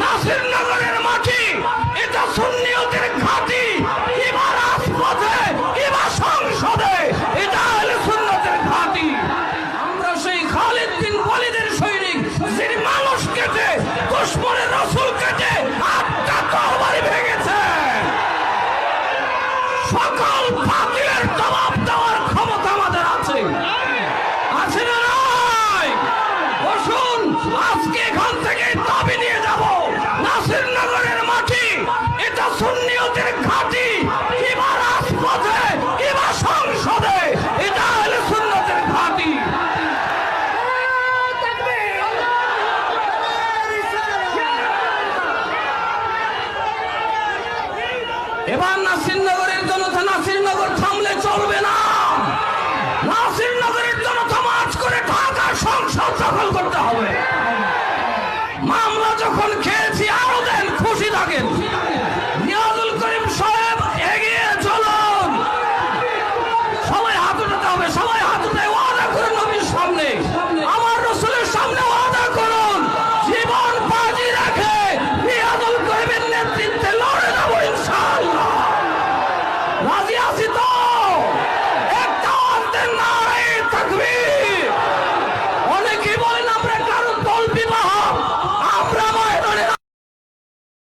নাসিরনগরের মাটি, এটা সুন্নিয়তের ঘাঁটি, এবার রাজপথে, এবার সংসদে, এটা হলো সুন্নতের ঘাঁটি। আমরা সেই খালিদ বিন ওয়ালিদের সৈনিক, যিনি মানুষ কেটে, দুশ্মনের রসুল কেটে আটটা তহবারি ভেঙেছে। সকল বাতিলের জবাব দেওয়ার ক্ষমতা আমাদের আছে আছে না নাই বসুন আজকে এখান থেকে দাবি নিয়ে যাব নাসিরনগরের মাটি এটা সুন্নিয়তের ঘাঁটি এবার রাজপথে এবার সংসদে এটা হলো সুন্নতের ঘাঁটি এবার নাসিরনগরের জনতা নাসিরনগর থামলে চলবে না। নাসিরনগরের জনতা মাছ করে ঢাকা সংসদ দখল করতে হবে। রাজি আছি তো। একটা অর্ধের না।